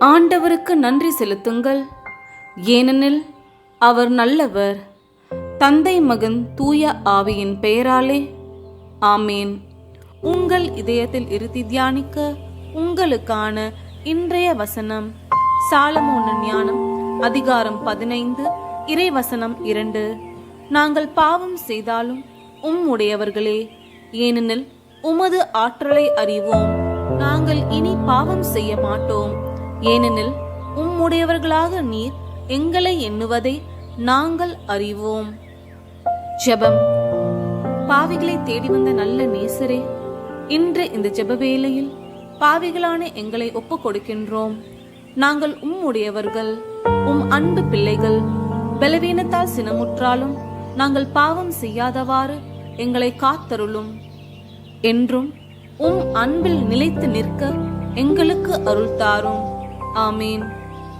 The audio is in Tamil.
ஆண்டவருக்கு நன்றி செலுத்துங்கள். ஏனெனில் அவர் நல்லவர். தந்தை மகன் தூய ஆவியின் பெயராலே. ஆமேன். உங்கள் இதயத்தில் இருத்தி தியானிக்க உங்களுக்கான இன்றைய வசனம். சாலமோன ஞானம் அதிகாரம் பதினைந்து இறைவசனம் இரண்டு. நாங்கள் பாவம் செய்தாலும் உம்முடையவர்களே ஏனெனில் உமது ஆற்றலை அறிவோம். நாங்கள் இனி பாவம் செய்ய மாட்டோம். ஏனெனில் உம்முடையவர்களாக நீர் எங்களை எண்ணுவதை நாங்கள் அறிவோம். ஜெபம். பாவிகளை தேடி வந்த நல்ல நேசரே இன்று இந்த ஜெப வேளையில் பாவிகளான எங்களை ஒப்பு கொடுக்கின்றோம். நாங்கள் உம்முடையவர்கள் உம் அன்பு பிள்ளைகள் பலவீனத்தால் சினமுற்றாலும் நாங்கள் பாவம் செய்யாதவாறு எங்களை காத்தருளும். என்றும் உம் அன்பில் நிலைத்து நிற்க எங்களுக்கு அருள் தாரும். Amen.